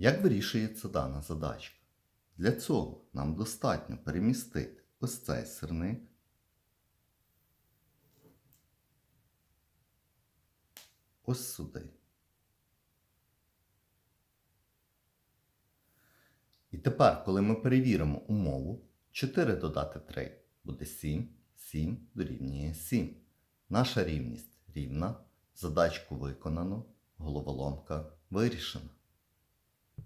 Як вирішується дана задачка? Для цього нам достатньо перемістити ось цей сирник ось сюди. І тепер, коли ми перевіримо умову, 4 додати 3 буде 7, 7 дорівнює 7. Наша рівність рівна, задачку виконано, головоломка вирішена.